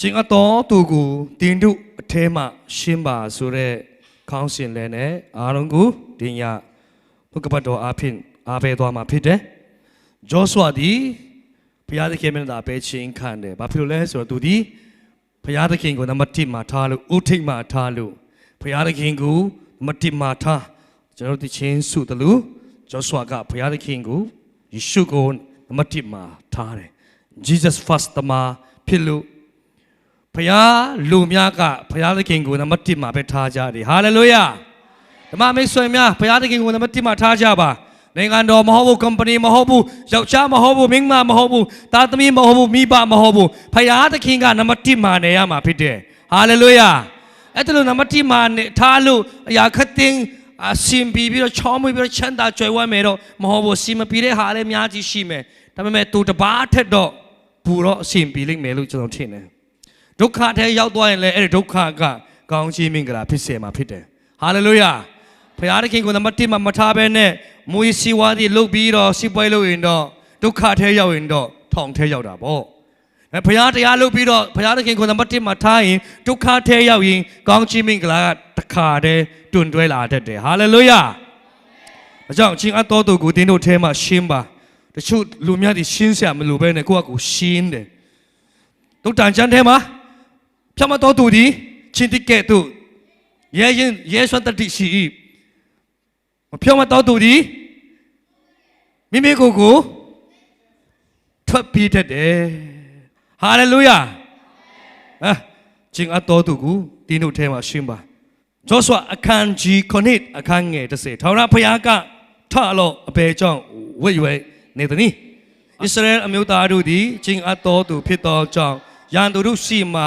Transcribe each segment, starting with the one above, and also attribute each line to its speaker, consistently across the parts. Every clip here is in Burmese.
Speaker 1: ကျင်အပ်တော်သူကိုတင်တို့အထဲမှရှင်းပါဆိုတဲ့ခေါင်းစဉ်လည်းနဲ့အားလုံးကိုတင်ရဘုကပတ်တော်အဖင်အားပေးသွားမှာဖြစ်တယ်။ဂျောဆွာဒီဘုရားသခင်မျက်နှာပဲချင်းခံတယ်။ဘာဖြစ်လို့လဲဆိုတော့သူဒီဘုရားသခင်ကိုနံပါတ်1မှာထားလို့ဥထိတ်မှာထားလို့ဘုရားသခင်ကိုနံပါတ်1မှာထားကျွန်တော်တို့ဒီချင်းစုတယ်လို့ဂျောဆွာကဘုရားသခင်ကိုယေရှုကိုနံပါတ်1မှာထားတယ်။ Jesus first တမှာဖြစ်လို့ ဖယားလူများကဖယားသခင်ကိုနံပါတ်1မှာပဲထားကြတယ်ဟာလေလုယာဓမ္မမိတ်ဆွေများဖယားသခင်ကိုနံပါတ်1မှာထားကြပါနိုင်ငံတော်မဟုတ်ဘူး company မဟုတ်ဘူးယောက်ျားမဟုတ်ဘူးမိန်းမမဟုတ်ဘူးသားသမီးမဟုတ်ဘူးမိဘမဟုတ်ဘူးဖယားသခင်ကနံပါတ်1မှာနေရမှာဖြစ်တယ်ဟာလေလုယာအဲ့ဒါလို့နံပါတ်1မှာနေထားလို့အရာခတ်တင်အစင်ပြီးပြီးတော့ချောင်းမွေးပြီးတော့ချမ်းသာကြွယ်ဝမယ်တော့မဟုတ်ဘူးစီမပြီးတဲ့ဟာလည်းအများကြီးရှိမယ်ဒါပေမဲ့သူတစ်ပါးထက်တော့ပူတော့အစင်ပြီးလိမ့်မယ်လို့ကျွန်တော်ထင်တယ် ဒုက္ခထဲရောက်သွားရင်လည်းအဲ့ဒီဒုက္ခကကောင်းချီးမင်္ဂလာဖြစ်စေမှာဖြစ်တယ်။ဟာလေလုယာ။ဘုရားသခင်ကိုနံပါတ်1မှာမထားဘဲနဲ့မွေးစီဝါဒီလုတ်ပြီးတော့စီပွဲလုတ်ရင်တော့ဒုက္ခထဲရောက်ရင်တော့ထောင်ထဲရောက်တာပေါ့။အဲဘုရားတရားလုတ်ပြီးတော့ဘုရားသခင်ကိုနံပါတ်1မှာထားရင်ဒုက္ခထဲရောက်ရင်ကောင်းချီးမင်္ဂလာကတစ်ခါတည်းတွန်တွဲလာတတ်တယ်။ဟာလေလုယာ။အကြောင်းအချင်းအတော်တို့ကိုတင်းတို့ထဲမှာရှင်းပါ။တချို့လူများတွေရှင်းစရာမလိုဘဲနဲ့ကိုယ့်အကူရှင်းတယ်။တို့တန်ချမ်းထဲမှာ ဖြတ်မတော်သူသည်ချင်းတိကဲ့သို့ရဲရင်ရဲဆွမ်းတတိရှိ၏မဖြတ်မတော်သူသည်မိမိကိုယ်ကိုထွက်ပြေးတတ်တယ်ဟာလေလုယာအာချင်းအတော်သူကိုတင်းတို့ထဲမှာရှင်းပါဂျောဆွာအခန်းကြီးခொနစ်အခန်းငယ်30ထောင်ရဖျားကထလောအပေကြောင့်ဝိတ်ဝဲနေသည်ဣသရေလအမျိုးသားတို့သည်ချင်းအတော်သူဖြစ်သောကြောင့် ရန်သူတို့ရှိမှ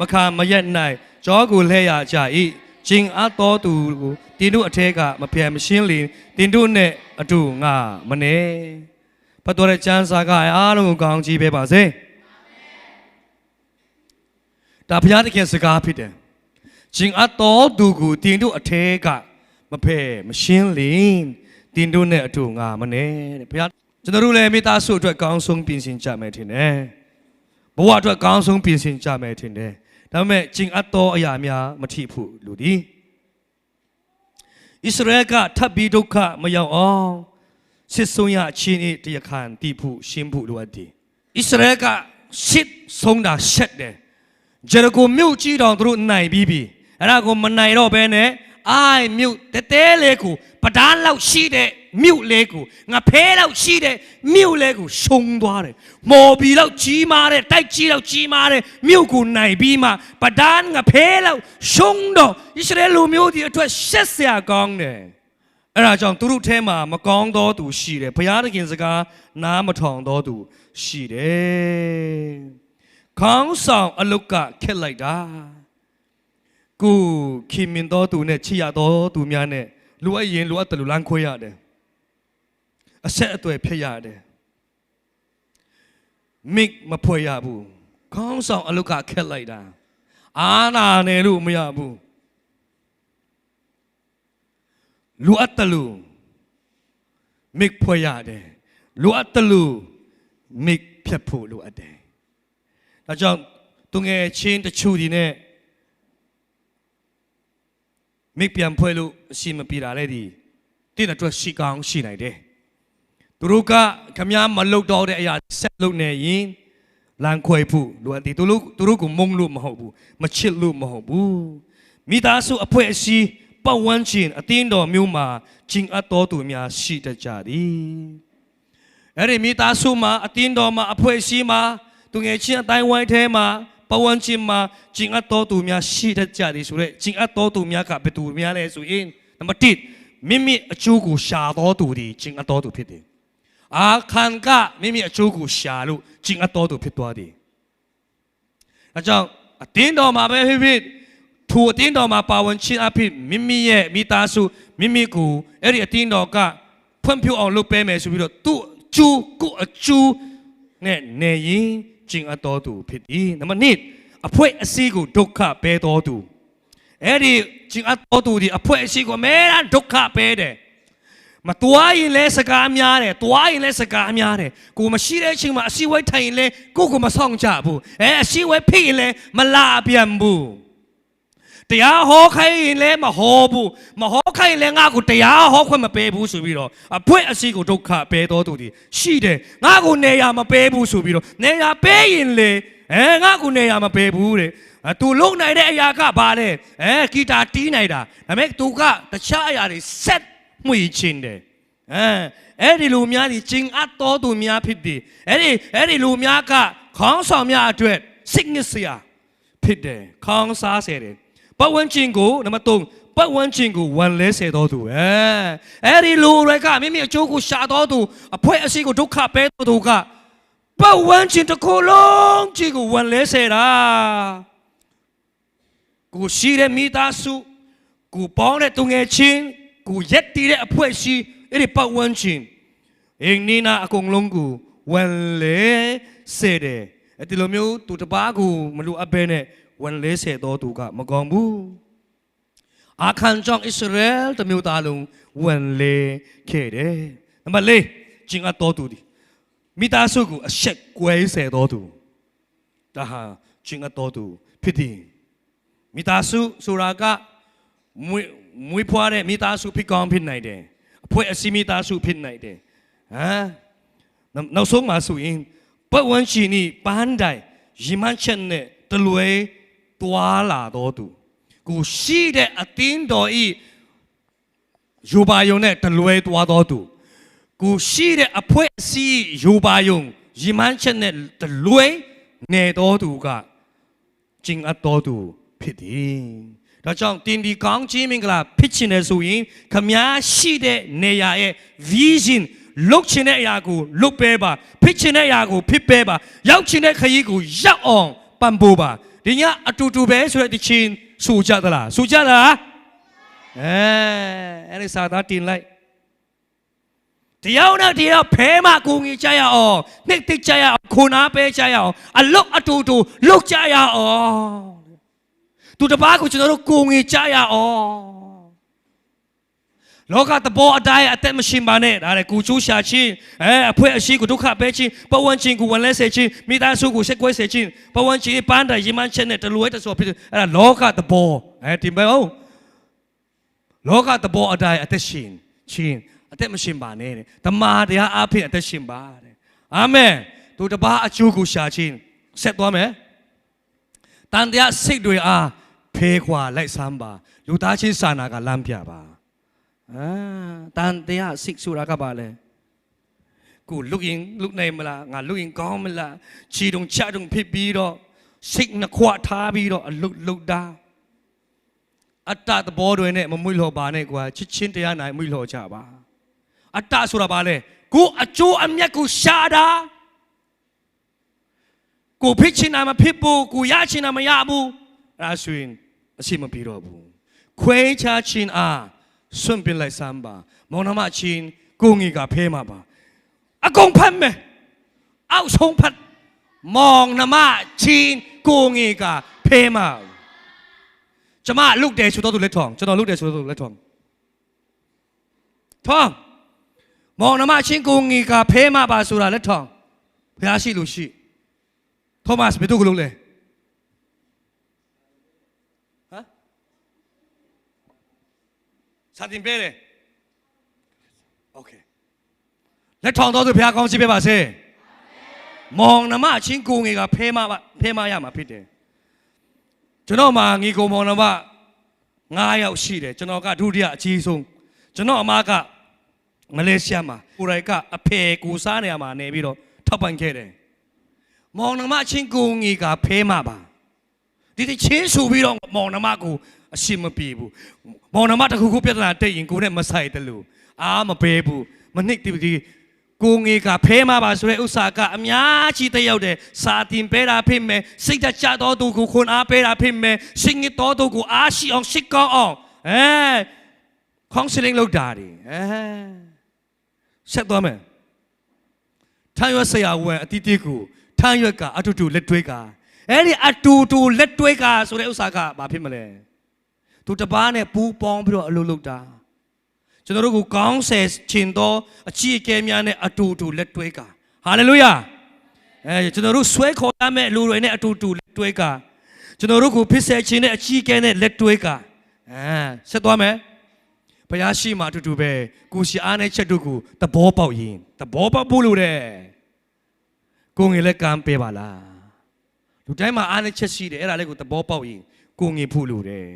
Speaker 1: မခါမရက်၌ကြောကိုလှဲရကြ၏ချင်းအတော်သူကိုတင်းတို့အထက်ကမပြတ်မရှင်းလင်တင်းတို့နဲ့အတူငါမနေဖတ်တော်တဲ့ကျမ်းစာကအားလုံးကိုကောင်းချီးပေးပါစေဒါဘုရားသခင်စကားဖြစ်တယ်ရှင်အတော်သူကိုတင်တို့အထဲကမဖဲမရှင်းလင်တင်တို့နဲ့အတူငါမနဲ့တဲ့ဘုရားကျွန်တော်တို့လည်းမိသားစုအတွက်ကောင်းဆုံးပြင်ဆင်ကြမယ်ထင်တယ် ဘဝအတွက်ကောင်းဆုံးပြင်ဆင်ကြမယ်ထင်တယ်ဒါပေမဲ့ရှင်အတော်အရာများမထိဘူးလူဒီဣသရေလကထပ်ပြီးဒုက္ခမရောက်အောင်စစ်ဆုံးရအချင်းတရခံတိဖို့ရှင်းဖို့လိုအပ်တယ်ဣသရေလကစစ်ဆုံးတာရှက်တယ်ဂျေရကိုမြို့ကြီးတောင်သူတို့နိုင်ပြီးပြီအဲ့ဒါကိုမနိုင်တော့ဘဲနဲ့အိုင်မြို့တဲတဲလေးကိုပဓာန်းလောက်ရှိတဲ့ မြို့လေးကိုငါဖဲလောက်ရှိတဲ့မြို့လေးကိုရှုံသွားတယ်မော်ဘီလောက်ကြီးမားတဲ့တိုက်ကြီးလောက်ကြီးမားတဲ့မြို့ကိုနိုင်ပြီးမှပဓာန်းငါဖဲလောက်ရှုံတော့ဣသရေလလူမျိုးဒီအတွက်ရှက်စရာကောင်းတယ်အဲ့ဒါကြောင့်သူတို့ထဲမှာမကောင်းသောသူရှိတယ်ဘုရားသခင်စကားနားမထောင်သောသူရှိတယ်ခေါင်းဆောင်အလုတ်ကခက်လိုက်တာကိုခင်မင်တော်သူနဲ့ချစ်ရတော်သူများနဲ့လူအပ်ရင်လူအပ်တယ်လူလမ်းခွဲရတယ် အဆက်အသွယ်ဖြစ်ရတယ်မိမဖွဲ့ရဘူးခေါင်းဆောင်အလုတ်ကခက်လိုက်တာအာနာနယ်လို့မရဘူးလူအပ်တယ်လူမိဖွဲ့ရတယ်လူအပ်တယ်လူမိဖြတ်ဖို့လိုအပ်တယ်ဒါကြောင့်သူငယ်ချင်းတချို့ဒီနဲ့မိပြန်ဖွဲလို့အရှိမပြေတာလေဒီတင်းအတွက်ရှိကောင်းရှိနိုင်တယ် သူတို့ကခမားမလုတ်တော့တဲ့အရာဆက်လုပ်နေရင်လမ်းခွဲဖို့လိုအပ်တယ်သူတို့သူတို့ကမုံလို့မဟုတ်ဘူးမချစ်လို့မဟုတ်ဘူးမိသားစုအဖွဲ့အစည်းပတ်ဝန်းကျင်အတင်းတော်မျိုးမှာဂျင်အပ်တော်သူများရှိတတ်ကြသည်အဲ့ဒီမိသားစုမှာအတင်းတော်မှာအဖွဲ့အစည်းမှာသူငယ်ချင်းအတိုင်းဝိုင်းထဲမှာပဝန်းကျင်မှာဂျင်အပ်တော်သူများရှိတတ်ကြတယ်ဆိုတော့ဂျင်အပ်တော်သူများကဘယ်သူများလဲဆိုရင်နံပါတ်1မိမိအကျိုးကိုရှာတော်သူဒီဂျင်အပ်တော်သူဖြစ်တယ်။ အာခံကမိမိအကျိုးကိုရှာလို့ဂျင်အပ်တော်သူဖြစ်သွားတယ်။အဲကြောင့်အတင်းတော်မှာပဲဖြစ်ဖြစ်ထိုအတင်းတော်မှာပါဝင်ခြင်းအဖြစ်မိမိရဲ့မိသားစုမိမိကိုအဲ့ဒီအတင်းတော်ကဖွံ့ဖြိုးအောင်လုပ်ပေးမယ်ဆိုပြီးတော့သူ့အကျိုးကိုယ့်အကျိုးနဲ့နေရင်ကျင့်အပ်တော်သူဖြစ်သည်နံပါတ်1အဖွဲအစည်းကိုဒုက္ခပေးတော်သူအဲ့ဒီကျင့်အပ်တော်သူဒီအဖွဲအစည်းကိုအမဲတမ်းဒုက္ခပေးတယ် မတွားရင်လဲစကားများတယ်တွားရင်လဲစကားများတယ်ကိုမရှိတဲ့အချိန်မှာအစီဝဲထိုင်ရင်လဲကိုကိုမဆောင်ကြဘူးအဲအစီဝဲဖိရင်လဲမလာပြန်ဘူးတရားဟောခိုင်းရင်လဲမဟောဘူးမဟောခိုင်းရင်လဲငါ့ကိုတရားဟောခွင့်မပေးဘူးဆိုပြီးတော့အဖွင့်အစီကိုဒုက္ခပေးတော်သူဒီရှိတယ်ငါ့ကိုနေရာမပေးဘူးဆိုပြီးတော့နေရာပေးရင်လေအဲငါ့ကိုနေရာမပေးဘူးတဲ့အဲသူလုံနိုင်တဲ့အရာကဘာလဲအဲဂီတာတီးနိုင်တာဒါပေမဲ့သူကတခြားအရာတွေဆက် မှွေချင်းတယ်အဲအဲ့ဒီလူများဒီကျင်အပ်တော်သူများဖြစ်တယ်အဲ့ဒီအဲ့ဒီလူများကခေါင်းဆောင်များအတွက်စိတ်ညစ်စရာဖြစ်တယ်ခေါင်းစားစေတယ်ပတ်ဝန်းကျင်ကိုနံပါတ်3ပတ်ဝန်းကျင်ကိုဝန်လဲစေတော်သူအဲအဲ့ဒီလူတွေကမိမိအကျိုးကိုရှာတော်သူအဖွဲအစည်းကိုဒုက္ခပေးတော်သူကပတ်ဝန်းကျင်တစ်ခုလုံးကြီးကိုဝန်လဲစေတာကိုရှိတဲ့မိသားစုကိုပေါင်းတဲ့သူငယ်ချင်း ကိုရက်တည်တဲ့အဖွဲရှိအဲ့ဒီပတ်ဝန်းကျင်အင်းနီနာအကုန်လုံးကိုဝန်လဲစေတယ်အဲ့ဒီလိုမျိုးသူတစ်ပါးကိုမလူအပ်ဘဲနဲ့ဝန်လဲစေတော်သူကမကောင်းဘူးအာခန်ကြောင့်ဣသရေလတမျိုးသားလုံးဝင်လေခဲ့တယ်။နံပါတ်၄ကျင်အပ်တော်သူဒီမိသားစုကိုအဆက်ကွဲဆဲတော်သူဒါဟာကျင်အပ်တော်သူဖြစ်တယ်။မိသားစုဆိုတာကမွေး မွေးဖွားတဲ့မိသားစုဖြစ်ကောင်းဖြစ်နိုင်တယ်။အဖွဲအစည်းမိသားစုဖြစ်နိုင်တယ်။ဟမ်နောက်နောက်ဆုံးမှာဆိုရင်ပတ်ဝန်းကျင်นี่ပန်းတိုင်ရီမန်းချက်နဲ့တလွဲတွာလာတော်သူကိုရှိတဲ့အတင်းတော်ဤယူပါယုံနဲ့တလွဲသွားတော်သူကိုရှိတဲ့အဖွဲအစည်းယူပါယုံရီမန်းချက်နဲ့တလွဲနေတော်သူကကျင်အပ်တော်သူဖြစ်တယ် ဒါကြောင့်တင်ဒီကောင်းခြင်းမင်္ဂလာဖြစ်ချင်တယ်ဆိုရင်ခမားရှိတဲ့နေရာရဲ့ vision လုတ်ချင်တဲ့အရာကိုလုတ်ပေးပါဖြစ်ချင်တဲ့အရာကိုဖြစ်ပေးပါရောက်ချင်တဲ့ခရီးကိုရောက်အောင်ပံ့ပိုးပါဒီညအတူတူပဲဆိုတဲ့ဒီချင်းစူကြသလားစူကြလားအဲအဲ့ဒီစာသားတင်လိုက်တရားနဲ့တရားဖဲမကိုငီကြရအောင်နှစ်သိကြရအောင်ခုနာပဲကြရအောင်အလုတ်အတူတူလုတ်ကြရအောင် သူတစ်ပါးကိုကျွန်တော်တို့ကိုငီကြရအောင်လောကတဘောအတိုင်းအသက်မရှင်ပါနဲ့ဒါလည်းကိုချိုးရှာချင်းအဲအဖွဲအရှိကိုဒုက္ခပဲချင်းပဝန်းချင်းကိုဝန်လဲစေချင်းမိသားစုကိုဆက်ကွဲစေချင်းပဝန်းချင်းပန်းတာရေမန်းချက်နဲ့တလွဲတဆောဖြစ်အဲ့ဒါလောကတဘောအဲဒီမဲ့ဟုတ်လောကတဘောအတိုင်းအသက်ရှင်ချင်းအသက်မရှင်ပါနဲ့တဲ့တမာတရားအဖြစ်အသက်ရှင်ပါတဲ့အာမင်သူတပါးအကျိုးကိုရှာချင်းဆက်သွားမယ်တန်တရားစိတ်တွေအား ဖေးခွာလိုက်စမ်းပါလူသားချင်းစာနာကလမ်းပြပါအာတန်တရားစိတ်ဆိုတာကပါလေကိုလုရင်လုနိုင်မလားငါလုရင်ကောင်းမလားခြေတုံချတုံဖြစ်ပြီးတော့စိတ်နှခွထားပြီးတော့အလုလုတာအတ္တသဘောတွေနဲ့မမွေ့လော်ပါနဲ့ကွာချစ်ချင်းတရားနိုင်မွေ့လော်ကြပါအတ္တဆိုတာပါလေကိုအကျိုးအမြတ်ကိုရှာတာကိုဖြစ်ချင်တာမဖြစ်ဘူးကိုရချင်တာမရဘူးအဲ့ဒါဆိုရင် အရှိမပြေတော့ဘူးခွဲခြားခြင်းအားစွန့်ပစ်လိုက်စမ်းပါမောင်နှမချင်းကိုငီကဖဲမှာပါအကုန်ဖတ်မယ်အောက်ဆုံးဖတ်မောင်နှမချင်းကိုငီကဖဲမှာကျမလုတ်တယ်ဆိုတော့သူလက်ထောင်ကျွန်တော်လုတ်တယ်ဆိုတော့သူလက်ထောင်ထောင်မောင်နှမချင်းကိုငီကဖဲမှာပါဆိုတာလက်ထောင်ဘုရားရှိလို့ရှိသောမတ်ဘယ်သူကလုတ်လဲ ဟမ် စာတင်ပေးတယ်โอเคလက်ထောင်တော်သူဘုရားကောင်းချီးပေးပါစေမောင်နှမအချင်းကိုငယ်ကဖဲမပါဖဲမရမှာဖြစ်တယ်ကျွန်တော်မှာငီကိုမောင်နှမ9ယောက်ရှိတယ်ကျွန်တော်ကဒုတိယအကြီးဆုံးကျွန်တော်အမကမလေးရှားမှာကိုရိုက်ကအဖေကိုစားနေရမှာနေပြီးတော့ထောက်ပံ့ခဲ့တယ်မောင်နှမအချင်းကိုငယ်ကဖဲမပါ ဒီတချင်းဆူပြီးတော့မောင်နှမကိုအရှိမပြေဘူးမောင်နှမတစ်ခုခုပြဿနာတက်ရင်ကိုနဲ့မဆိုင်တယ်လို့အာမပေးဘူးမနစ်တီဒီကိုငေကဖဲမှာပါဆိုတဲ့ဥစ္စာကအများကြီးတက်ရောက်တယ်စာတင်ပေးတာဖြစ်မယ်စိတ်တကြတော်သူကိုခွန်အားပေးတာဖြစ်မယ်ရှင်ရတော်သူကိုအားရှိအောင်ရှိကောင်းအောင်အဲ counseling လုပ်တာဒီအဲဆက်သွားမယ်ထမ်းရွက်ဆရာဝန်အတီးတီးကိုထမ်းရွက်ကအတူတူလက်တွဲက အဲ့ဒီအတူတူလက်တွဲကဆိုတဲ့ဥစ္စာကဘာဖြစ်မလဲသူတပားနဲ့ပူးပေါင်းပြီးတော့အလုပ်လုပ်တာကျွန်တော်တို့ကိုကောင်းဆယ်ခြင်းသောအချီးအကဲများနဲ့အတူတူလက်တွဲကဟာလေလုယာအဲကျွန်တော်တို့ဆွဲခေါ်ရမယ့်လူတွေနဲ့အတူတူလက်တွဲကကျွန်တော်တို့ကိုဖြစ်စေခြင်းနဲ့အချီးအကဲနဲ့လက်တွဲကအဲဆက်သွားမယ်ဘုရားရှိမှအတူတူပဲကိုရှိအားနဲ့ချက်တို့ကိုသဘောပေါက်ရင်သဘောပေါက်ဖို့လိုတယ်ကိုငယ်လက်ကမ်းပေးပါလား လူတိုင်းမှာအားနဲ့ချက်ရှိတယ်အဲ့ဒါလေးကိုသဘောပေါက်ရင်ကိုငယ်ဖို့လိုတယ်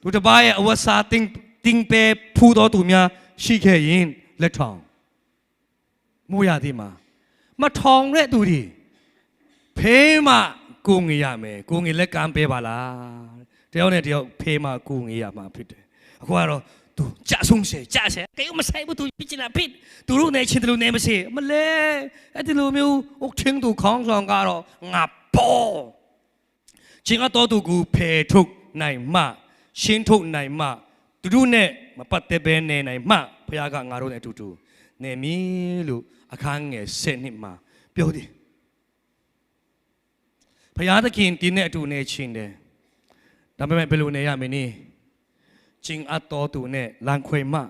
Speaker 1: သူတစ်ပါးရဲ့အဝတ်စားတင်းတင်းပဲဖူးတော်သူများရှိခဲ့ရင်လက်ထောင်မိုးရသေးမှာမထောင်တဲ့သူတွေဖေးမှကိုငေရမယ်ကိုငေလက်ကမ်းပေးပါလားတယောက်နဲ့တယောက်ဖေးမှကိုငေရမှာဖြစ်တယ်အခုကတော့ သူကြဆုံးစေကြစေကေမဆိုင်ဘူးသူပြချင်တာဖြစ်သူတို့နဲ့ချင်းတယ်လို့နေမစေမလဲအဲ့ဒီလိုမျိုးအုတ်ချင်းသူခေါင်းဆောင်ကတော့ငါပေါ်ချင်းအတော်သူကိုဖယ်ထုတ်နိုင်မှရှင်းထုတ်နိုင်မှသူတို့နဲ့မပတ်သက်ဘဲနေနိုင်မှဘုရားကငါတို့နဲ့အတူတူနေမည်လို့အခန်းငယ်၁၀နှစ်မှာပြောတယ်ဘုရားသခင်တင်းနဲ့အတူနေချင်းတယ်ဒါပေမဲ့ဘယ်လိုနေရမလဲ ချင်းအတော်သူနဲ့လန်ခွေမှ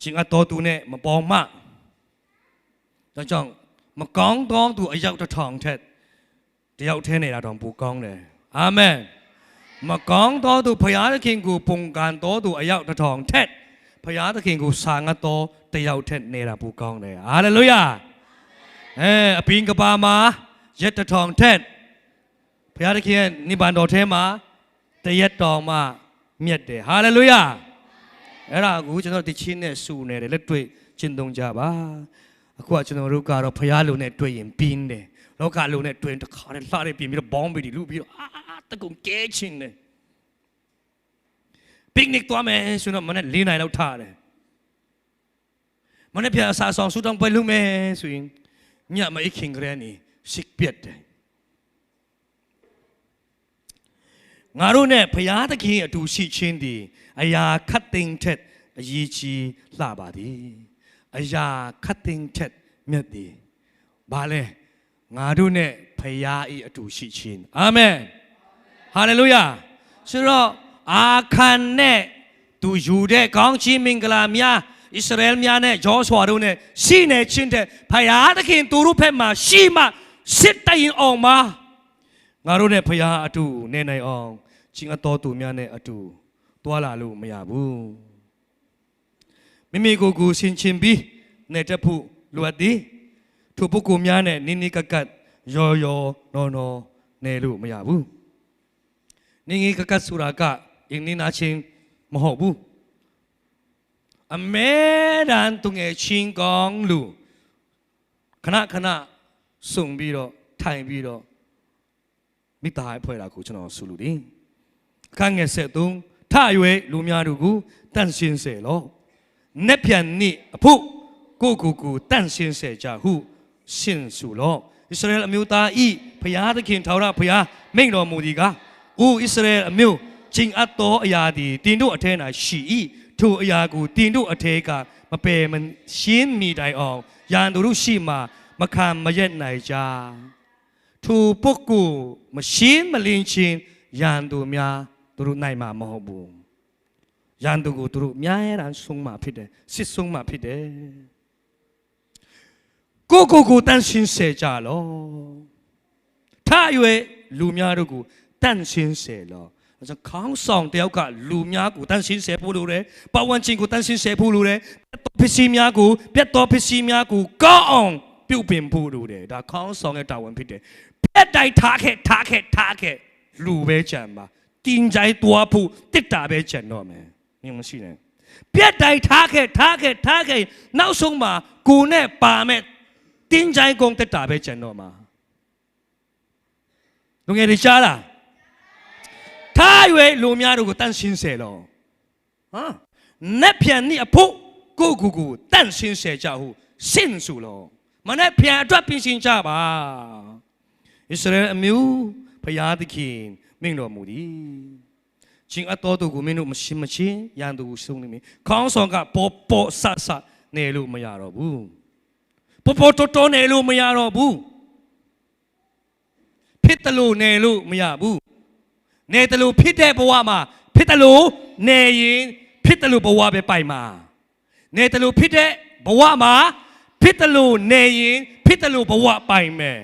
Speaker 1: ချင်းအတော်သူနဲ့မပေါ်မှဒါကြောင့်မကောင်းသောသူအရောက်တစ်ထောင်ထက်တယောက်ထဲနေတာတော့ပိုကောင်းတယ်အာမင်မကောင်းသောသူဖရာသခင်ကိုပုံကန်တော်သူအယောက်တစ်ထောင်ထက်ဖရာသခင်ကိုစာငတ်တော်တယောက်ထက်နေတာပိုကောင်းတယ်ဟာလေလုယာအဲအပင်ကပါမှာရက်တစ်ထောင်ထက်ဖရာသခင်ရဲ့နိဗ္ဗာန်တော်ထဲမှာတရက်တော်မှ မြတ်တယ်ဟာလေလုယာအဲ့ဒါကိုကျွန်တော်တချင်းနဲ့စူနေတယ်လက်တွေ့ကျင့်သုံးကြပါအခုကကျွန်တော်တို့ကတော့ဖရာလိုနဲ့တွေ့ရင်ပြင်းတယ်လောကလုံးနဲ့တွင်တစ်ခါနဲ့လှရပြင်ပြီးတော့ဘောင်းပြီးလူပြီးတော့အာတကုံကဲချင်းနေပစ်နစ်သွားမယ်ဆိုတော့မနေ့၄နိုင်လောက်ထားတယ်မနေ့ပြန်အစားဆောင်ဆူတောင်းပွဲလုပ်မယ်ဆိုရင်ညမအိတ်ခင်ကလေးနေစိတ်ပြတ်တယ် ငါတို့နဲ့ဘုရားသခင်အတူရှိချင်းသည်အရာခတ်သိမ်းထက်အရေးကြီးလှပါသည်အရာခတ်သိမ်းထက်မြတ်သည်ဘာလဲငါတို့နဲ့ဖယားဤအတူရှိခြင်းအာမင်ဟာလေလုယာဆိုတော့အာခန်နဲ့သူယူတဲ့ကောင်းချီးမင်္ဂလာများဣသရေလများနဲ့ဂျောဆွာတို့နဲ့ရှိနေချင်းတဲ့ဖယားသခင်သူတို့ဘက်မှာရှိမှစစ်တိုင်အောင်မှာငါတို့နဲ့ဖယားအတူနေနိုင်အောင် ချင်းအတော်သူများနဲ့အတူတွာလာလို့မရဘူးမိမိကိုယ်ကိုရှင်းချင်းပြီးနေတတ်ဖို့လိုအပ်သည်ထိုပုဂ္ဂိုလ်များနဲ့နိနိကကတ်ရောရောနော်နော်နေလို့မရဘူးနိနိကကတ်ဆိုတာကအင်းနိနာချင်းမဟုတ်ဘူးအမဲတန်သူငယ်ချင်းကောင်းလူခဏခဏစုံပြီးတော့ထိုင်ပြီးတော့မိသားအဖွဲတာကိုကျွန်တော်ဆုလို့တယ်အ ခန်းငယ်73ထရွယ်လူများတို့ကိုတန့်ရှင်းစေလောနက်ပြန်နိအဖို့ကိုကိုကိုတန့်ရှင်းစေကြဟုရှင်စုလောဣသရေလအမျိုးသားဤဘုရားသခင်ထာဝရဘုရားမိန့်တော်မူသည်ကားအိုဣသရေလအမျိုးချင်းအပ်သောအရာသည်တင်တို့အထဲ၌ရှိ၏ထိုအရာကိုတင်တို့အထဲကမပယ်မရှင်းမိတိုင်အောင်ယံတို့ရှိမှမခံမရက်နိုင်ကြထိုပုဂ္ဂိုလ်မရှင်းမလင်းချင်းယံတို့များ သူတို့နိုင်မှာမဟုတ်ဘူးယံတို့ကိုသူတို့အများရန်ဆုံးမှဖြစ်တယ်စစ်ဆုံးမှဖြစ်တယ်ကိုကိုကိုတန့်ရှင်းစေကြလောထားရွယ်လူများတို့ကိုတန့်ရှင်းစေလောအဲကြောင့်ခေါင်းဆောင်တယောက်ကလူများကိုတန့်ရှင်းစေဖို့လိုတယ်ပဝန်းကျင်ကိုတန့်ရှင်းစေဖို့လိုတယ်ပြတ်တော်ပစ္စည်းများကိုပြတ်တော်ပစ္စည်းများကိုကောင်းအောင်ပြုတ်ပင်ဖို့လိုတယ်ဒါခေါင်းဆောင်ရဲ့တာဝန်ဖြစ်တယ်ပြတ်တိုင်ထားခဲ့ထားခဲ့ထားခဲ့လူပဲကြံပါ တင်ကြိုင်တွားဖို့တစ်တာပဲကြံတော့မယ်မြင်မရှိနဲ့ပြတ်တိုင်ထားခဲ့ထားခဲ့ထားခဲ့နောက်ဆုံးမှာကိုနဲ့ပါမဲ့တင်းကြိုင်ကုန်တက်တာပဲကျန်တော့မှာလူငယ်တွေရှားလားထားရွယ်လူများတို့ကိုတန့်ရှင်းစေလောဟမ်နက်ပြန်နိအဖို့ကိုကိုကိုတန့်ရှင်းစေကြဟုစင်စုလော မနက်ပြန်အတွက်ပြင်ဆင်ကြပါဣသရေလအမျိုးဘုရားသခင်မိန့်တော်မူသည်ချင်းအတော်တို့ကိုမင်းတို့မရှင်းမချင်းရန်သူကိုဆုံးနေမင်းခေါင်းဆောင်ကပေါ်ပေါ်ဆဆနေလို့မရတော့ဘူးပေါ်ပေါ်တော်တော်နေလို့မရတော့ဘူးဖြစ်တယ်လို့နေလို့မရဘူးနေတယ်လို့ဖြစ်တဲ့ဘဝမှာဖဖြစ်တယ်လို့နေရင်ဖြစ်တယ်လို့ဘဝပဲပိုင်မှာနေတယ်လို့ဖြစ်တဲ့ဘဝမှာဖြစ်တယ်လို့နေရင်ဖြစ်တယ်လို့ဘဝပိုင်မယ်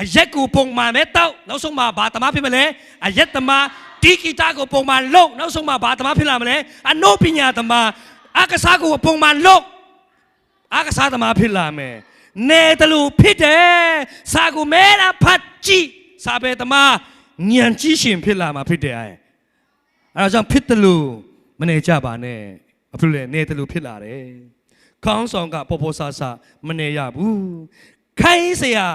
Speaker 1: အရက်ကိုပုံမှန်ပဲတောက်နောက်ဆုံးမှာဘာတမဖြစ်မလဲအရက်တမဒီဂီတာကိုပုံမှန်လုပ်နောက်ဆုံးမှာဘာတမဖြစ်လာမလဲအနုပညာတမအကစားကိုပုံမှန်လုပ်အကစားတမဖြစ်လာမယ်နေတလူဖြစ်တယ်စာကိုမဲတာဖတ်ကြည့်စာပေတမညံကြည့်ရှင်ဖြစ်လာမှာဖြစ်တယ်အဲအဲဒါကြောင့်ဖြစ်တလူမနေကြပါနဲ့ဘာဖြစ်လဲနေတလူဖြစ်လာတယ်ခေါင်းဆောင်ကပေါ်ပေါ်ဆဆမနေရဘူးခိုင်းစရာ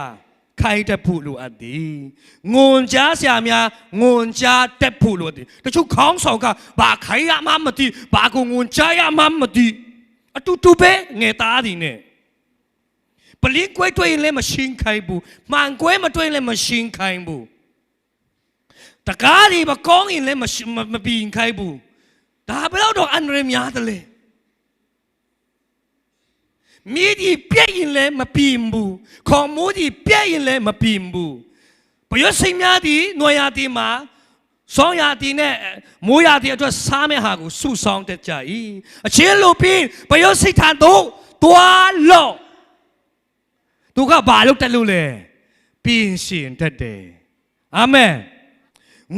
Speaker 1: ခိုင်းတတ်ဖို့လိုအပ်သည်။ငွန်ကြားဆရာများငွန်ကြားတတ်ဖို့လိုအပ်သည်။တချို့ခေါင်းဆောင်ကဘာခိုင်းရမှမသိဘာကိုငွန်ကြားရမှမသိအတူတူပဲငယ်သားသည်နဲ့ပလင်းကွဲတွေ့ရင်လည်းမရှင်းခိုင်းဘူးမှန်ကွဲမတွေ့ရင်လည်းမရှင်းခိုင်းဘူးတကားတွေမကောင်းရင်လည်းမရှင်းမမပင်ခိုင်းဘူးဒါဘယ်တော့တော့အန္တရာယ်များတယ်လေ မြေကြီးပြည့်ရင်လည်းမပင်ဘူးခေါ်မိုးကြီးပြည့်ရင်လည်းမပင်ဘူးဘယစိတ်များသည်နွေရာသီမှာဆောင်းရာသီနဲ့မိုးရာသီအတွက်စားမဲ့ဟာကိုစုဆောင်းတတ်ကြ၏အချင်းလိုပြီးဘယစိတ်ထံသို့တွားလော့သူကဘာလို့တက်လို့လဲပြင်ရှင်တတ်တယ်အာမင်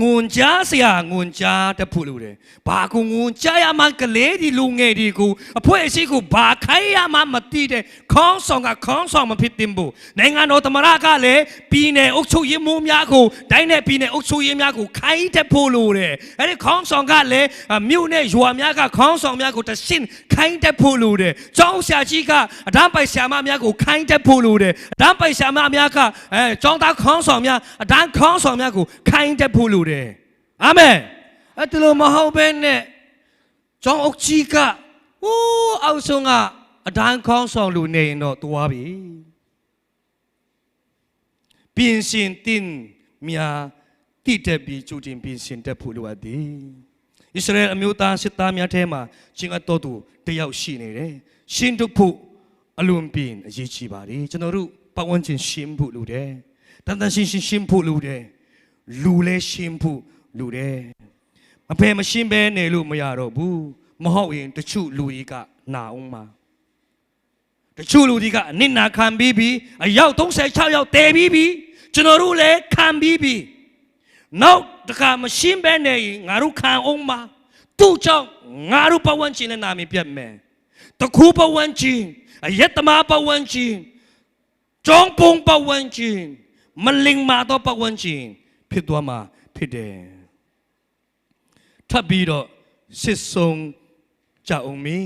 Speaker 1: ငွန်ကြားဆရာငွန်ကြားတတ်ဖို့လို့တယ်ဘာကိုငွန်ကြားရမှကလေးဒီလူငယ်ဒီကိုအဖွဲအစည်းကိုဘာခိုင်းရမှမသိတဲ့ခေါင်းဆောင်ကခေါင်းဆောင်မဖြစ်တင်ဘူးနိုင်ငံတော်သမရကလည်းပြည်နယ်အုပ်ချုပ်ရေးမှူးများကိုတိုင်းနယ်ပြည်နယ်အုပ်ချုပ်ရေးများကိုခိုင်းတတ်ဖို့လို့တယ်အဲ့ဒီခေါင်းဆောင်ကလည်းအမြို့နယ်ရွာများကခေါင်းဆောင်များကိုတရှင်းခိုင်းတတ်ဖို့လို့တယ်ကျောင်းဆရာကြီးကအဒမ်းပိုင်ဆရာမများကိုခိုင်းတတ်ဖို့လို့တယ်အဒမ်းပိုင်ဆရာမများကအဲကျောင်းသားခေါင်းဆောင်များအဒမ်းခေါင်းဆောင်များကိုခိုင်းတတ်ဖို့လို့တယ်အာမင်အဲ့ဒါလို့မဟုတ်ဘဲနဲ့ကျောင်းအုပ်ကြီးကဟိုးအောက်ဆုံးကအဒမ်းခေါင်းဆောင်လူနေရင်တော့သွားပြီပြင်ရှင်တင်မြာတိတက်ပြီးကြိုတင်ပြင်ရှင်တက်ဖို့လိုအပ်သည်ဣသရေလအမျိုးသားစစ်သားများထဲမှာချင်းအတော်သူတယောက်ရှိနေတယ်ရှင်တို့ဖို့အလွန်ပင်အရေးကြီးပါတယ်ကျွန်တော်တို့ပတ်ဝန်းကျင်ရှင်းဖို့လိုတယ်တန်တန်ရှင်းရှင်းရှင်းဖို့လိုတယ် လူလဲရှင်းဖို့လိုတယ်မဖယ်မရှင်းဘဲနေလို့မရတော့ဘူးမဟုတ်ရင်တချို့လူကြီးကနာအောင်မှာတချို့လူတွေကအနစ်နာခံပြီးပြီအယောက်36ယောက်တည်ပြီးပြီကျွန်တော်တို့လည်းခံပြီးပြီနောက်တခါမရှင်းဘဲနေရင်ငါတို့ခံအောင်ပါသူ့ကြောင့်ငါတို့ပဝန်းကျင်နဲ့နာမည်ပြတ်မယ်တခုပဝန်းကျင်အယက်သမားပဝန်းကျင်ကျောင်းပုံပဝန်းကျင်မလင်မာတော့ပဝန်းကျင် ဖြစ်သွားမှာဖြစ်တယ်ထပ်ပြီးတော့စစ်ဆုံးကြအောင်မီ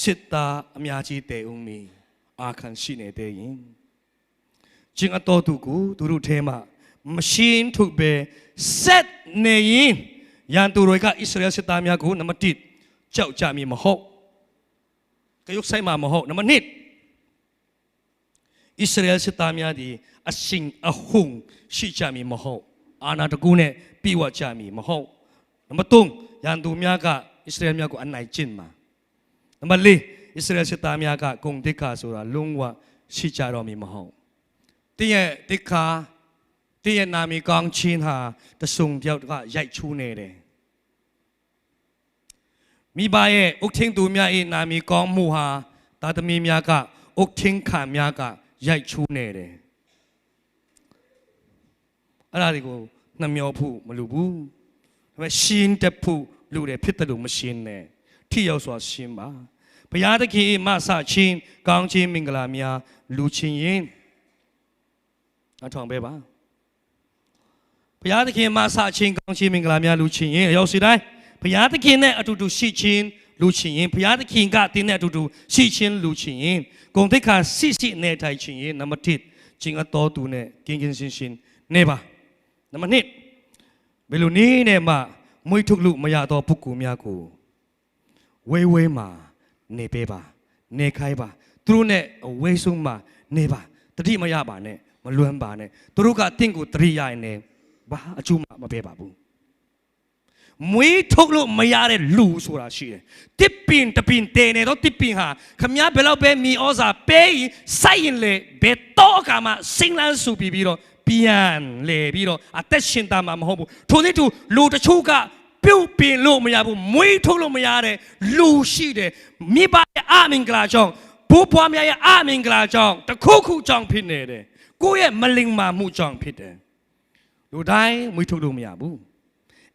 Speaker 1: စစ်သားအများကြီးတည်အောင်မီအာခံရှိနေတဲ့ရင်ကျင်းအတော်သူကိုသူတို့ထဲမှာမရှင်းထုတ်ပဲဆက်နေရင်ရန်သူတွေကဣသရေလစစ်သားများကိုနံပါတ်1ကြောက်ကြမည်မဟုတ်ကရုဆိုင်မှာမဟုတ်နံပါတ်2ဣသရေလစစ်သားများသည်အရှင်အဟုန်ရှိကြမည်မဟုတ် အာနာတကူနဲ့ပြီးဝကြမည်မဟုတ်နံပါတ်3ရန်သူများကဣသရေလများကိုအနိုင်ကျင့်မှာနံပါတ်၄ဣသရေလစစ်သားများကဂုံတိခါဆိုတာလုံးဝရှိကြတော့မည်မဟုတ်တင်းရဲ့တိခါတင်းရဲ့နာမည်ကောင်းချင်းဟာတဆုံပြောက်ကရိုက်ချူးနေတယ်မိဘရဲ့အုတ်ထင်းသူများ၏နာမည်ကောင်းမှုဟာတာသမီများကအုတ်ထင်းခံများကရိုက်ချူးနေတယ် အဲ့ဒါတွေကိုနှမျောဖို့မလိုဘူးဒါပေမဲ့ရှင်းတတ်ဖို့လူတယ်ဖြစ်တယ်လို့မရှင်းနဲ့ထိရောက်စွာရှင်းပါဘုရားသခင်၏မဆချင်းကောင်းခြင်းမင်္ဂလာများလူချင်းရင်အထောင်ပဲပါဘုရားသခင်မဆချင်းကောင်းခြင်းမင်္ဂလာများလူချင်းရင်အရောက်စီတိုင်းဘုရားသခင်နဲ့အတူတူရှိချင်းလူချင်းရင်ဘုရားသခင်ကတင်းနဲ့အတူတူရှိချင်းလူချင်းရင်ဂုံတိတ်ခါစိစိနဲ့ထိုင်ချင်းရင်နံပါတ်1ချင်းအတော်သူနဲ့ကင်းကင်းရှင်းရှင်းနေပါ နံပါတ်2ဘယ်လိုနည်းနဲ့မှမွေးထုတ်လို့မရတော့ပုဂ္ဂိုလ်များကိုဝေးဝေးမှာနေပေးပါ နေခိုင်းပါသူတို့နဲ့အဝေးဆုံးမှာနေပါတတိမရပါနဲ့မလွမ်းပါနဲ့သူတို့ကတင့်ကိုတတိရရင်လည်းဘာအကျိုးမှမပေးပါဘူးမွေးထုတ်လို့မရတဲ့လူဆိုတာရှိတယ်တစ်ပင်တပင်တဲနေတော့တစ်ပင်ဟာခမည်းဘယ်လောက်ပဲมีဩဇာပေးရင်စိုက်ရင်လေဘယ်တော့ကမှစိမ့်လန်းဆူပြီးပြီးတော့ ပြန်လေပြီးတော့အသက်ရှင်တာမှမဟုတ်ဘူးထို့နည်းတူလူတချို့ကပြုတ်ပင်လို့မရဘူးမွေးထုတ်လို့မရတဲ့လူရှိတယ်မိဘရဲ့အမင်္ဂလာကြောင့်ဘိုးဘွားများရဲ့အမင်္ဂလာကြောင့်တစ်ခုခုကြောင့်ဖြစ်နေတယ်ကိုယ့်ရဲ့မလင်မာမှုကြောင့်ဖြစ်တယ်လူတိုင်းမွေးထုတ်လို့မရဘူး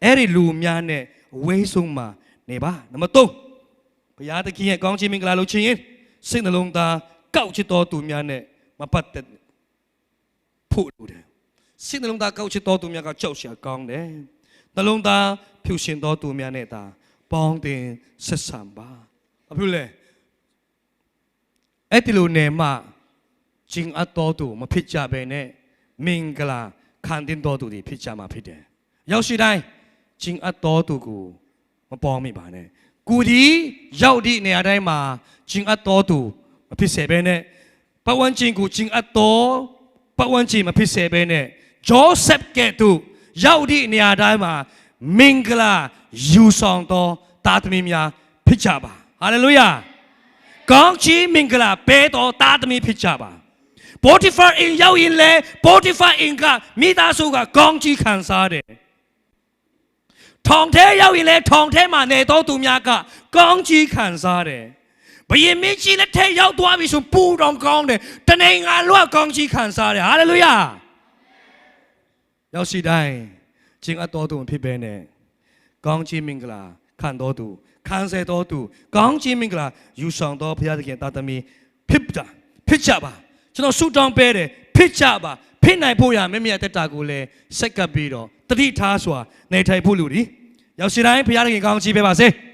Speaker 1: အဲ့ဒီလူများနဲ့အဝေးဆုံးမှာနေပါနံပါတ်3ဘုရားသခင်ရဲ့ကောင်းချီးမင်္ဂလာလို့ချင်းရင်စိတ်နှလုံးသားကောက်ချစ်တော်သူများနဲ့မပတ်သက်ဖို့လိုတယ် စိတ်နှလုံးသားကောက်ချစ်တော်သူများကကြောက်ရှာကောင်းတယ်။နှလုံးသားဖြူရှင်တော်သူများနဲ့သာပေါင်းတင်ဆက်ဆံပါ။ဘာဖြစ်လဲ။အဲ့ဒီလိုနေမှဂျင်းအပ်တော်သူမဖြစ်ကြဘဲနဲ့မင်္ဂလာခံတင်တော်သူတွေဖြစ်ကြမှာဖြစ်တယ်။ရောက်ရှိတိုင်းဂျင်းအပ်တော်သူကိုမပေါ်မိပါနဲ့။ကိုဒီရောက်ဒီနေရာတိုင်းမှာဂျင်းအပ်တော်သူမဖြစ်စေဘဲနဲ့ပတ်ဝန်းကျင်ကိုဂျင်းအပ်တော်ပတ်ဝန်းကျင်မဖြစ်စေဘဲနဲ့ ဂျောဆက်ကဲ့သို့ရောက်သည့်နေရာတိုင်းမှာမင်္ဂလာယူဆောင်သောတာသမီများဖြစ်ကြပါဟာလေလုယာကောင်းချီးမင်္ဂလာပေးသောတာသမီဖြစ်ကြပါပိုတီဖာအင်ရောက်ရင်လေပိုတီဖာအင်ကမိသားစုကကောင်းချီးခံစားတယ်ထောင်ထဲရောက်ရင်လေထောင်ထဲမှာနေသောသူများကကောင်းချီးခံစားတယ်ဘယင်မင်းကြီးလက်ထက်ရောက်သွားပြီဆိုပူတော်ကောင်းတယ်တနေငါလွတ်ကောင်းချီးခံစားတယ်ဟာလေလုယာ ရောက်ရှိတိုင်းခြင်းအတော်သူမဖြစ်ဘဲနဲ့ကောင်းချီးမင်္ဂလာခံတော်သူခံစေတော်သူကောင်းချီးမင်္ဂလာယူဆောင်တော်ဘုရားသခင်တာသမီဖြစ်ကြဖြစ်ကြပါကျွန်တော်ဆုတောင်းပေးတယ်ဖြစ်ကြပါဖြစ်နိုင်ဖို့ရမမြတ်တက်တာကိုလည်းစက်ကပ်ပြီးတော့တတိထားစွာနေထိုင်ဖို့လူဒီရောက်ရှိတိုင်းဘုရားသခင်ကောင်းချီးပေးပါစေ။